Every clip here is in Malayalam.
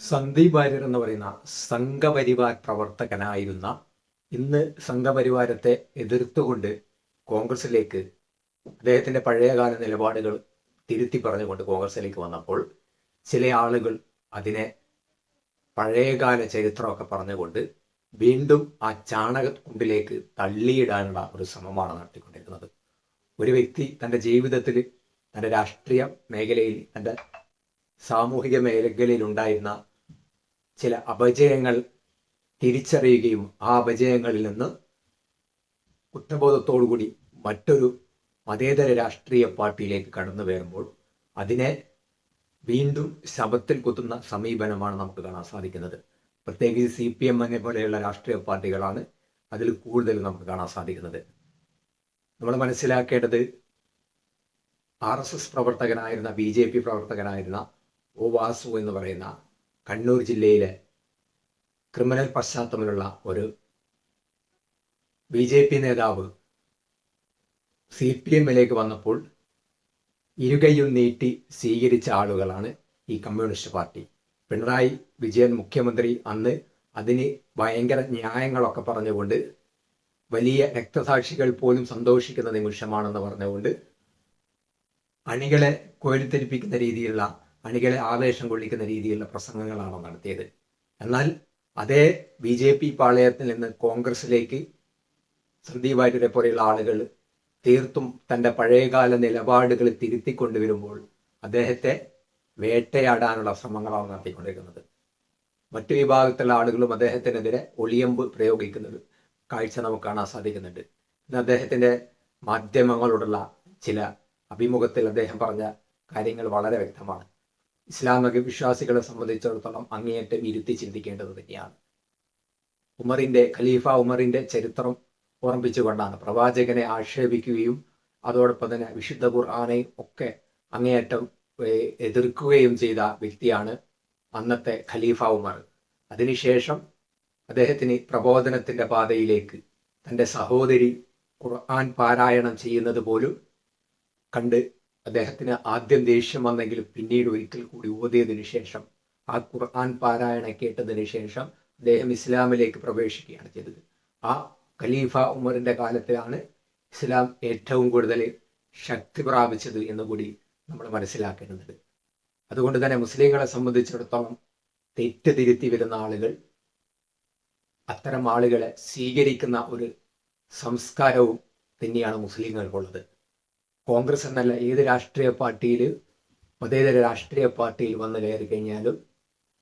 സന്ദീപ് വാര്യർ എന്ന് പറയുന്ന സംഘപരിവാർ പ്രവർത്തകനായിരുന്ന ഇന്ന് സംഘപരിവാരത്തെ എതിർത്തുകൊണ്ട് കോൺഗ്രസിലേക്ക് അദ്ദേഹത്തിന്റെ പഴയകാല നിലപാടുകൾ തിരുത്തി പറഞ്ഞുകൊണ്ട് കോൺഗ്രസിലേക്ക് വന്നപ്പോൾ ചില ആളുകൾ അതിനെ പഴയകാല ചരിത്രമൊക്കെ പറഞ്ഞുകൊണ്ട് വീണ്ടും ആ ചാണകക്കുണ്ടിലേക്ക് തള്ളിയിടാനുള്ള ഒരു ശ്രമമാണ് നടത്തിക്കൊണ്ടിരിക്കുന്നത് ഒരു വ്യക്തി തന്റെ ജീവിതത്തിൽ തന്റെ രാഷ്ട്രീയ മേഖലയിൽ തന്റെ സാമൂഹിക മേഖലയിൽ ഉണ്ടായിരുന്ന ചില അപജയങ്ങൾ തിരിച്ചറിയുകയും ആ അപജയങ്ങളിൽ നിന്ന് കുറ്റബോധത്തോടുകൂടി മറ്റൊരു മതേതര രാഷ്ട്രീയ പാർട്ടിയിലേക്ക് കടന്നു വരുമ്പോൾ അതിനെ വീണ്ടും ശബത്തിൽ കുത്തുന്ന സമീപനമാണ് നമുക്ക് കാണാൻ സാധിക്കുന്നത്. പ്രത്യേകിച്ച് സി പി എം എന്നെ പോലെയുള്ള രാഷ്ട്രീയ പാർട്ടികളാണ് അതിൽ കൂടുതൽ നമുക്ക് കാണാൻ സാധിക്കുന്നത്. നമ്മൾ മനസ്സിലാക്കേണ്ടത് ആർ എസ് എസ് പ്രവർത്തകനായിരുന്ന ബി ജെ പി പ്രവർത്തകനായിരുന്ന ഒ വാസു എന്ന് പറയുന്ന കണ്ണൂർ ജില്ലയിലെ ക്രിമിനൽ പശ്ചാത്തലമുള്ള ഒരു ബി ജെ പി നേതാവ് സി പി എമ്മിലേക്ക് വന്നപ്പോൾ ഇരുകൈയും നീട്ടി സ്വീകരിച്ച ആളുകളാണ് ഈ കമ്മ്യൂണിസ്റ്റ് പാർട്ടി. പിണറായി വിജയൻ മുഖ്യമന്ത്രി അന്ന് അതിന് ഭയങ്കര ന്യായങ്ങളൊക്കെ പറഞ്ഞുകൊണ്ട് വലിയ രക്തസാക്ഷികൾ പോലും സന്തോഷിക്കുന്ന നിമിഷമാണെന്ന് പറഞ്ഞുകൊണ്ട് അണികളെ കോരിത്തെരിപ്പിക്കുന്ന രീതിയിലുള്ള അണികളെ ആവേശം കൊള്ളിക്കുന്ന രീതിയിലുള്ള പ്രസംഗങ്ങളാണ് നടത്തിയത്. എന്നാൽ അതേ ബി ജെ പി പാളയത്തിൽ നിന്ന് കോൺഗ്രസിലേക്ക് സന്ദീപ് വാര്യരെ പോലെയുള്ള ആളുകൾ തീർത്തും തന്റെ പഴയകാല നിലപാടുകൾ തിരുത്തിക്കൊണ്ടുവരുമ്പോൾ അദ്ദേഹത്തെ വേട്ടയാടാനുള്ള ശ്രമങ്ങളാണ് നടത്തിക്കൊണ്ടിരിക്കുന്നത്. മറ്റു വിഭാഗത്തിലുള്ള ആളുകളും അദ്ദേഹത്തിനെതിരെ ഒളിയമ്പ് പ്രയോഗിക്കുന്നത് കാഴ്ച നമുക്ക് കാണാൻ സാധിക്കുന്നുണ്ട്. ഇന്ന് അദ്ദേഹത്തിന്റെ മാധ്യമങ്ങളോടുള്ള ചില അഭിമുഖത്തിൽ അദ്ദേഹം പറഞ്ഞ കാര്യങ്ങൾ വളരെ വ്യക്തമാണ്. ഇസ്ലാമിക വിശ്വാസികളെ സംബന്ധിച്ചിടത്തോളം അങ്ങേയറ്റം ഇരുത്തി ചിന്തിക്കേണ്ടത് തന്നെയാണ്. ഉമറിന്റെ ഖലീഫ ഉമറിന്റെ ചരിത്രം ഓർമ്മിപ്പിച്ചുകൊണ്ടാണ് പ്രവാചകനെ ആക്ഷേപിക്കുകയും അതോടൊപ്പം തന്നെ വിശുദ്ധ ഖുർആാനെ ഒക്കെ അങ്ങേയറ്റം എതിർക്കുകയും ചെയ്ത വ്യക്തിയാണ് അന്നത്തെ ഖലീഫ ഉമർ. അതിനുശേഷം അദ്ദേഹത്തിന് പ്രബോധനത്തിന്റെ പാതയിലേക്ക് തന്റെ സഹോദരി ഖുർആൻ പാരായണം ചെയ്യുന്നത് പോലും കണ്ട് അദ്ദേഹത്തിന് ആദ്യം ദേഷ്യം വന്നെങ്കിലും പിന്നീട് ഒരിക്കൽ കൂടി ഓതിയതിനു ശേഷം ആ ഖുർആൻ പാരായണ കേട്ടതിന് ശേഷം അദ്ദേഹം ഇസ്ലാമിലേക്ക് പ്രവേശിക്കുകയാണ് ചെയ്തത്. ആ ഖലീഫ ഉമറിന്റെ കാലത്തിലാണ് ഇസ്ലാം ഏറ്റവും കൂടുതൽ ശക്തി പ്രാപിച്ചത് എന്ന് കൂടി നമ്മൾ മനസ്സിലാക്കേണ്ടത് അതുകൊണ്ട് തന്നെ മുസ്ലിങ്ങളെ സംബന്ധിച്ചിടത്തോളം തെറ്റ് തിരുത്തി വരുന്ന ആളുകൾ അത്തരം ആളുകളെ സ്വീകരിക്കുന്ന ഒരു സംസ്കാരവും തന്നെയാണ് മുസ്ലിങ്ങൾക്കുള്ളത്. കോൺഗ്രസ് എന്നല്ല ഏത് രാഷ്ട്രീയ പാർട്ടിയിൽ മതേതര രാഷ്ട്രീയ പാർട്ടിയിൽ വന്നു കയറി കഴിഞ്ഞാലും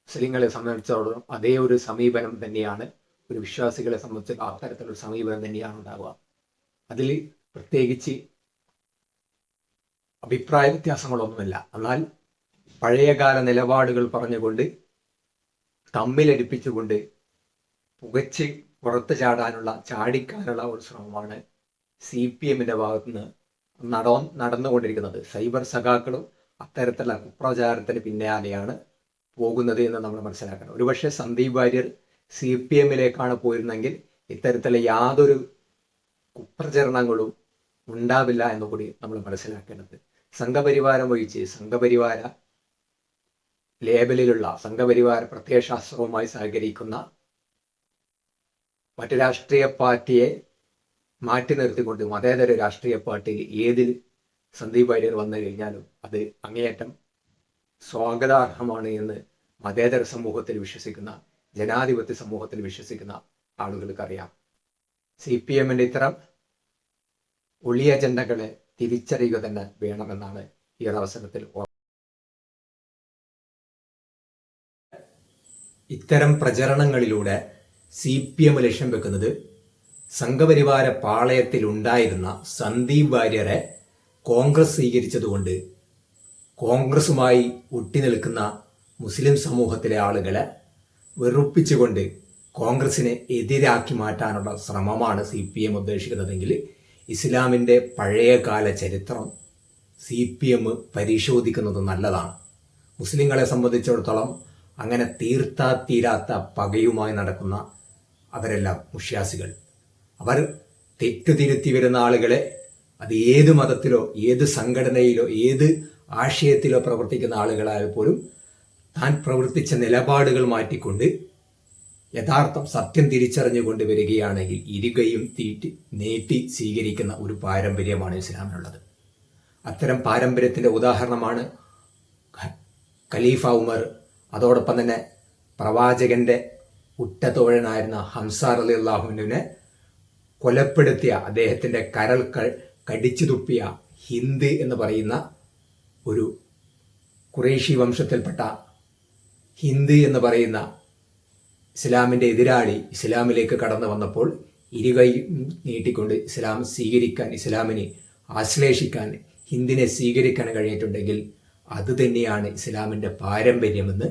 മുസ്ലിങ്ങളെ സംബന്ധിച്ചിടത്തോളം അതേ ഒരു സമീപനം തന്നെയാണ് ഒരു വിശ്വാസികളെ സംബന്ധിച്ച് അത്തരത്തിലൊരു സമീപനം തന്നെയാണ് ഉണ്ടാവുക. അതിൽ പ്രത്യേകിച്ച് അഭിപ്രായ വ്യത്യാസങ്ങളൊന്നുമില്ല. എന്നാൽ പഴയകാല നിലപാടുകൾ പറഞ്ഞുകൊണ്ട് തമ്മിലടിപ്പിച്ചുകൊണ്ട് പുകച്ച് പുറത്തു ചാടാനുള്ള ചാടിക്കാനുള്ള ഒരു ശ്രമമാണ് സി പി എമ്മിന്റെ ഭാഗത്തുനിന്ന് നട നടന്നുകൊണ്ടിരിക്കുന്നത്. സൈബർ സഖാക്കളും അത്തരത്തിലുള്ള കുപ്രചാരത്തിന് പിന്നാലെയാണ് പോകുന്നത് എന്ന് നമ്മൾ മനസ്സിലാക്കണം. ഒരുപക്ഷെ സന്ദീപ് വാര്യർ സി പി എമ്മിലേക്കാണ് പോയിരുന്നെങ്കിൽ ഇത്തരത്തിലെ യാതൊരു കുപ്രചരണങ്ങളും ഉണ്ടാവില്ല എന്ന് കൂടി നമ്മൾ മനസ്സിലാക്കേണ്ടത്. സംഘപരിവാരം ഒഴിച്ച് സംഘപരിവാര ലേബലിലുള്ള സംഘപരിവാര പ്രത്യയശാസ്ത്രവുമായി സഹകരിക്കുന്ന മറ്റു രാഷ്ട്രീയ പാർട്ടിയെ മാറ്റി നിർത്തിക്കൊണ്ട് മതേതര രാഷ്ട്രീയ പാർട്ടിയിൽ ഏതിൽ സന്ദീപ് വാര്യർ വന്നു കഴിഞ്ഞാലും അത് അങ്ങേയറ്റം സ്വാഗതാർഹമാണ് എന്ന് മതേതര സമൂഹത്തിൽ വിശ്വസിക്കുന്ന ജനാധിപത്യ സമൂഹത്തിൽ വിശ്വസിക്കുന്ന ആളുകൾക്കറിയാം. സി പി എമ്മിന്റെ ഇത്തരം ഒളിയ അജണ്ടകളെ തിരിച്ചറിയുക തന്നെ വേണമെന്നാണ് ഈ ഒരു അവസരത്തിൽ ഓർ- ഇത്തരം പ്രചരണങ്ങളിലൂടെ സി പി എം ലക്ഷ്യം വെക്കുന്നത് സംഘപരിവാര പാളയത്തിലുണ്ടായിരുന്ന സന്ദീപ് വാര്യരെ കോൺഗ്രസ് സ്വീകരിച്ചതുകൊണ്ട് കോൺഗ്രസുമായി ഒട്ടിനിൽക്കുന്ന മുസ്ലിം സമൂഹത്തിലെ ആളുകളെ വെറുപ്പിച്ചുകൊണ്ട് കോൺഗ്രസിനെ എതിരാക്കി മാറ്റാനുള്ള ശ്രമമാണ് സി പി എം ഉദ്ദേശിക്കുന്നതെങ്കിൽ ഇസ്ലാമിന്റെ പഴയകാല ചരിത്രം സി പി എം പരിശോധിക്കുന്നത് നല്ലതാണ്. മുസ്ലിങ്ങളെ സംബന്ധിച്ചിടത്തോളം അങ്ങനെ തീർത്താ തീരാത്ത പകയുമായി നടക്കുന്ന അവരെല്ലാം മുഷ്യാസികൾ. അവർ തെറ്റുതിരുത്തി വരുന്ന ആളുകളെ അത് ഏത് മതത്തിലോ ഏത് സംഘടനയിലോ ഏത് ആശയത്തിലോ പ്രവർത്തിക്കുന്ന ആളുകളായാൽ പോലും താൻ പ്രവർത്തിച്ച നിലപാടുകൾ മാറ്റിക്കൊണ്ട് യഥാർത്ഥം സത്യം തിരിച്ചറിഞ്ഞുകൊണ്ട് വരികയാണെങ്കിൽ ഇരുകയും തീറ്റി നീട്ടി സ്വീകരിക്കുന്ന ഒരു പാരമ്പര്യമാണ് ഇസ്ലാമിനുള്ളത്. അത്തരം പാരമ്പര്യത്തിന്റെ ഉദാഹരണമാണ് ഖലീഫ ഉമർ അതോടൊപ്പം തന്നെ പ്രവാചകന്റെ ഉറ്റതോഴനായിരുന്ന ഹംസാർ അലി അള്ളാഹുവിനെ കൊലപ്പെടുത്തിയ അദ്ദേഹത്തിന്റെ കരൾ കടിച്ചു തുപ്പിയ ഹിന്ദ് എന്ന് പറയുന്ന ഒരു കുറേഷി വംശത്തിൽപ്പെട്ട ഹിന്ദ് എന്ന് പറയുന്ന ഇസ്ലാമിന്റെ എതിരാളി ഇസ്ലാമിലേക്ക് കടന്നു വന്നപ്പോൾ ഇരുകൈ നീട്ടിക്കൊണ്ട് ഇസ്ലാം സ്വീകരിക്കാൻ ഇസ്ലാമിനെ ആശ്ലേഷിക്കാൻ ഹിന്ദിനെ സ്വീകരിക്കാൻ കഴിഞ്ഞിട്ടുണ്ടെങ്കിൽ അത് തന്നെയാണ് ഇസ്ലാമിന്റെ പാരമ്പര്യമെന്ന്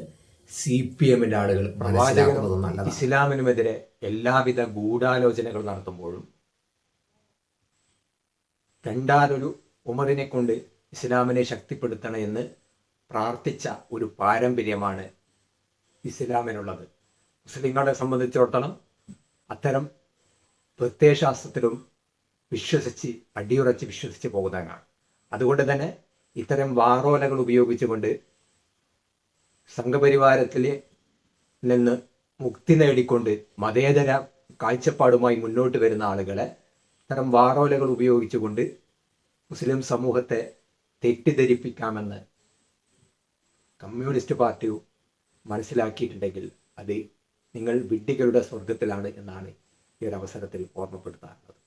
സി പി എമ്മിന്റെ ആളുകൾ മനസ്സിലാക്കുന്നത് ഇസ്ലാമിനുമെതിരെ എല്ലാവിധ ഗൂഢാലോചനകൾ നടത്തുമ്പോഴും രണ്ടാലൊരു ഉമറിനെ കൊണ്ട് ഇസ്ലാമിനെ ശക്തിപ്പെടുത്തണമെന്ന് പ്രാർത്ഥിച്ച ഒരു പാരമ്പര്യമാണ് ഇസ്ലാമിനുള്ളത്. മുസ്ലിങ്ങളെ സംബന്ധിച്ചിടത്തോളം അത്തരം പ്രത്യയശാസ്ത്രത്തിലും വിശ്വസിച്ച് അടിയുറച്ച് വിശ്വസിച്ച് പോകുന്നതാണ് അതുകൊണ്ട് തന്നെ ഇത്തരം വാറോലകൾ ഉപയോഗിച്ചുകൊണ്ട് സംഘപരിവാരത്തിൽ നിന്ന് മുക്തി നേടിക്കൊണ്ട് മതേതര കാഴ്ചപ്പാടുമായി മുന്നോട്ട് വരുന്ന ആളുകളെ ഇത്തരം വാറോലകൾ ഉപയോഗിച്ചുകൊണ്ട് മുസ്ലിം സമൂഹത്തെ തെറ്റിദ്ധരിപ്പിക്കാമെന്ന് കമ്മ്യൂണിസ്റ്റ് പാർട്ടി മനസ്സിലാക്കിയിട്ടുണ്ടെങ്കിൽ അത് നിങ്ങൾ വിഡ്ഢികളുടെ സ്വർഗത്തിലാണ് എന്നാണ് ഈ ഒരു അവസരത്തിൽ ഓർമ്മപ്പെടുത്താറുള്ളത്.